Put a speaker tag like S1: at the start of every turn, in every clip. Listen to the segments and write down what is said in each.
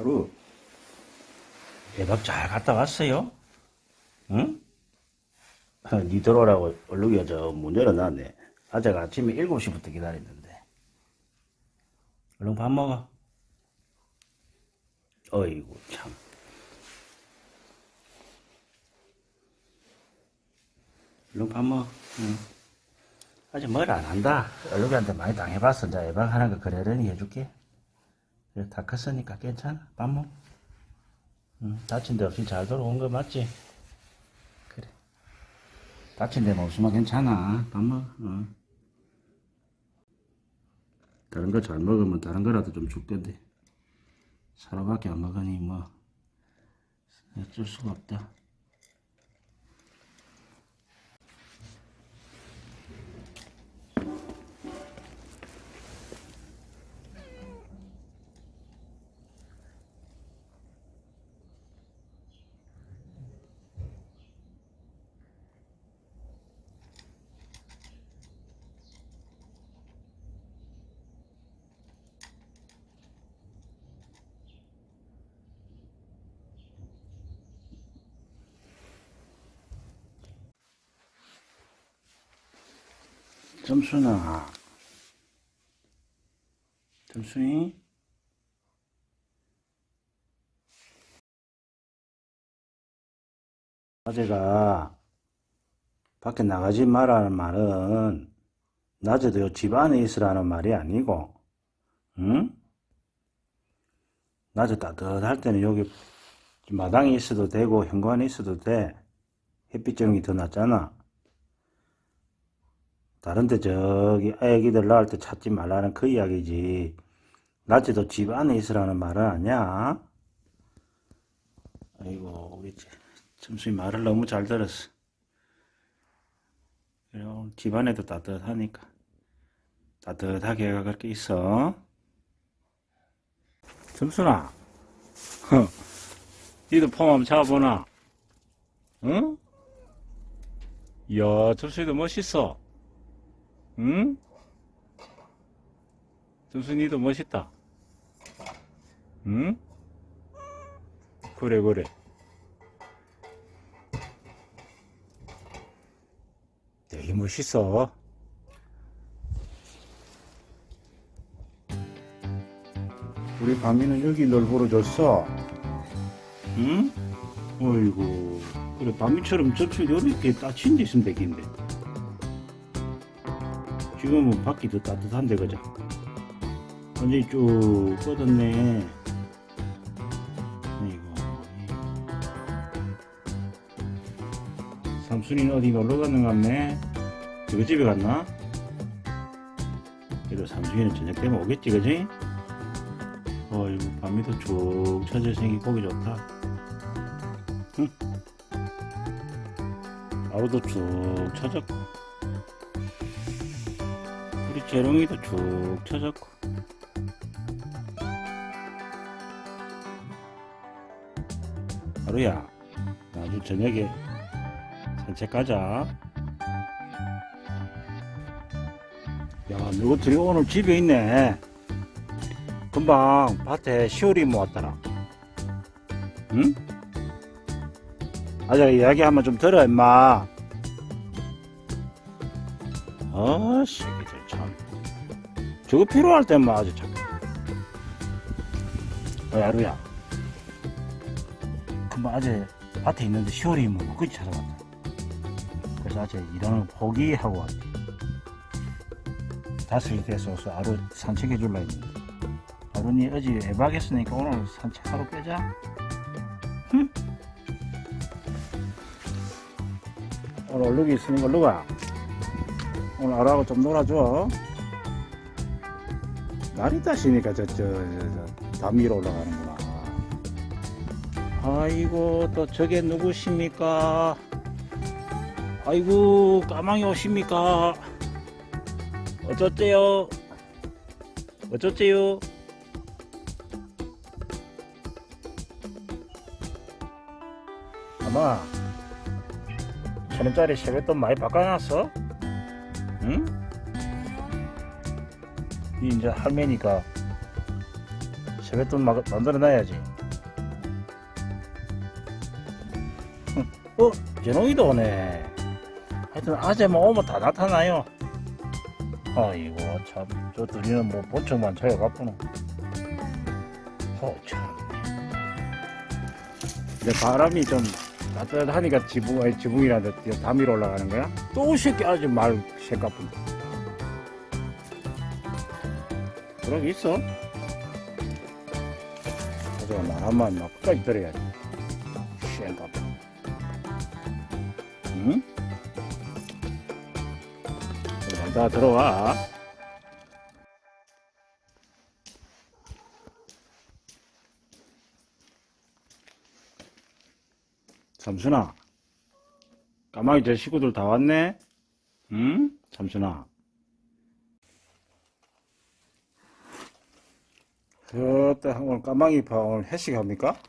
S1: 하루 대박 잘 갔다 왔어요? 응? 아, 니 들어오라고 얼룩이가 저문 열어놨네. 아재가 아침에 7시부터 기다렸는데. 얼른 밥 먹어. 어이구, 참. 얼른 밥 먹어. 응. 아직 뭘 안 한다. 얼룩이한테 많이 당해봤어. 이제 예방하는 거 그러려니 해줄게. 다 컸으니까 괜찮아. 밥 먹어. 응, 다친 데 없이 잘 돌아온 거 맞지? 그래. 다친 데만 없으면 괜찮아. 밥 먹어. 응. 다른 거 잘 먹으면 다른 거라도 좀 줄 건데. 사료밖에 안 먹으니 뭐 어쩔 수가 없다. 점순아. 점순이? 아재가 밖에 나가지 말라는 말은 낮에도 집 안에 있으라는 말이 아니고, 응? 낮에 따뜻할 때는 여기 마당에 있어도 되고 현관에 있어도 돼. 햇빛 쬐는 더 낫잖아. 다른데 저기 애기들 낳을 때 찾지 말라는 그 이야기지. 낮에도 집 안에 있으라는 말은 아니야. 아이고 우리 점수이 말을 너무 잘 들었어. 오늘 집 안에도 따뜻하니까 따뜻하게 해가 그렇게 있어. 점순아, 니도 폼 한번 잡아보나? 응? 이야, 점순이도 멋있어. 응? 점순이도 멋있다. 응? 그래, 그래. 되게 멋있어. 우리 밤이는 여기 널 보러 줬어. 응? 어이구. 그래, 밤이처럼 저쪽 이렇게 따친 데 있으면 되겠는데. 지금은 밖이 더 따뜻한데, 그죠? 완전히 쭉 뻗었네. 아이고. 삼순이는 어디 놀러 갔는 것 같네? 이거 집에 갔나? 그래도 삼순이는 저녁 되면 오겠지, 그지? 어이구, 밤이도 쭉 쳐져 생기 보기 좋다. 응? 하루도 쭉 쳐졌고. 재롱이도 쭉 쳐졌고. 하루야, 나도 저녁에 산책 가자. 야, 너희들이 오늘 집에 있네. 금방 밭에 시오리 모았더라. 응? 아자, 이야기 한번 좀 들어, 임마. 참. 저거 필요할 때만 아주 참. 어, 야루야. 금방 아재 밭에 있는데 시오리 뭐, 그지 찾아갔다. 그래서 아재 일하는 거 포기하고 왔대. 다섯이 돼서 하루 산책해 줄라 했는데. 하루니 어제 애박했으니까 오늘 산책 하루 빼자. 응? 오늘 얼룩이 있으니까 얼룩아. 오늘 아라하고 좀 놀아줘. 날이 따시니까 저, 저, 저, 저, 담 위로 올라가는구나. 아이고, 또 저게 누구십니까? 아이고, 까망이 오십니까? 어쩌째요? 어쩌째요? 아마, 천원짜리 세뱃돈 많이 바꿔놨어? 응? 이 이제 할매니까 세뱃돈 막- 만들어 놔야지. 어, 제농이도 오네. 하여튼 아재만 오면 다 나타나요. 아이고 참, 저 둘이는 뭐 본청만 차여 갖고는. 어 참. 근데 바람이 좀 따뜻하니까 지붕, 아니 지붕이란다 담 위로 올라가는 거야? 또 새끼 아주 말 새까뿐. 그런 게 있어? 하지만 말한만 막 끝까지 들어야지. 새까뿐. 응? 다 들어와. 삼순아, 까마귀 저 식구들 다 왔네? 응? 삼순아. 그때 오늘 까마귀 파 오늘 회식 합니까?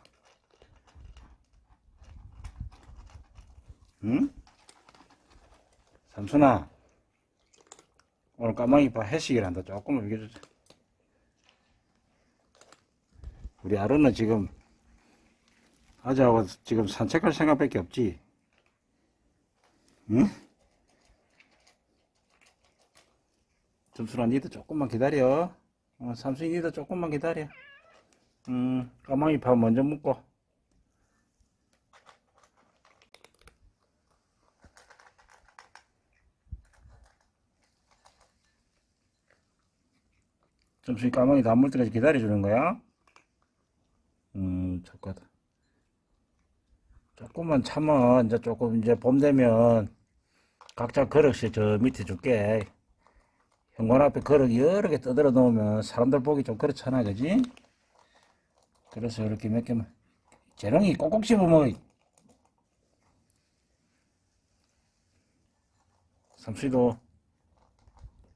S1: 응? 삼순아, 오늘 까마귀 파 회식이란다. 조금만 비켜주자. 우리 아루는 지금 아저하고 지금 산책할 생각밖에 없지. 응? 점수라 니도 조금만 기다려. 어, 삼순이 니도 조금만 기다려. 음, 까마귀 밥 먼저 먹고. 점순이 까마귀 다 먹을 때까지 기다려주는 거야? 음, 좋겠다. 조금만 참아. 이제 조금 이제 봄 되면 각자 그릇이 저 밑에 줄게. 현관 앞에 그릇 여러 개 떠들어 놓으면 사람들 보기 좀 그렇잖아, 그지? 그래서 이렇게 몇 개만. 재롱이 꼭꼭 씹어 먹어. 삼수도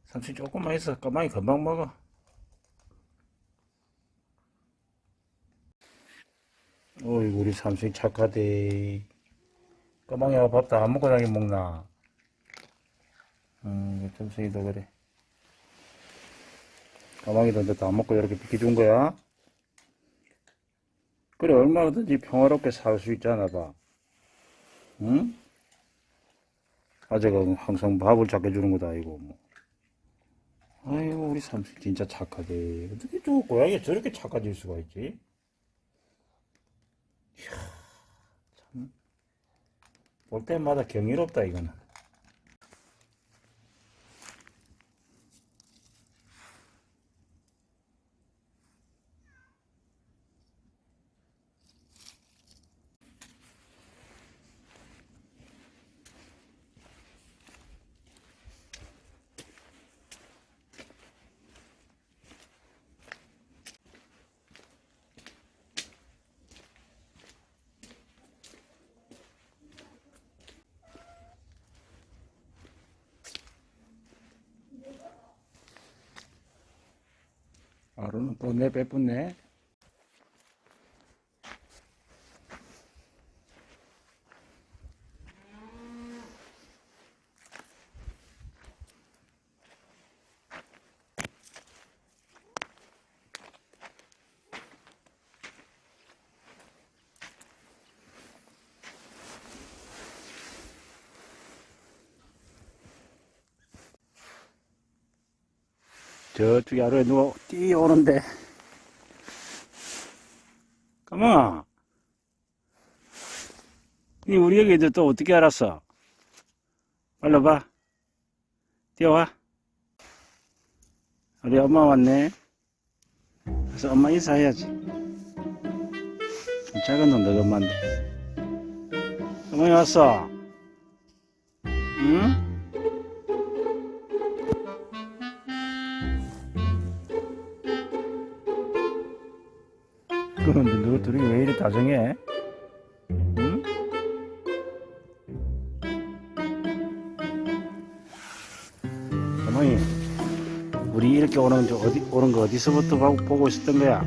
S1: 삼수 조금만 있어. 까마귀 금방 먹어. 어이 우리 삼촌 착하대 까망이가 밥 다 안 먹고 다니 먹나 음 점승이도 그래 까망이도 이제 다 먹고 이렇게 비켜준 거야. 그래 얼마든지 평화롭게 살 수 있잖아 봐. 응? 아재가 항상 밥을 찾게 주는 것도 아니고 뭐. 아이고 우리 삼촌 진짜 착하대. 어떻게 저 고양이가 저렇게 착해질 수가 있지? 볼 때마다 경이롭다 이거는 하루는 또내 빼뿐네 저쪽에 아래에 누가 뛰어오는데. 가만 니 우리 애들 또 어떻게 알았어? 빨리 봐. 뛰어와. 우리 엄마 왔네. 그래서 엄마 인사해야지. 작은 놈 너가 엄마인데 어머니 왔어? 응? 그런데 너 둘이 왜 이리 다정해? 응? 어머니, 우리 이렇게 오는 저 어디 오는 거 어디서부터 봐- 보고 있었던 거야?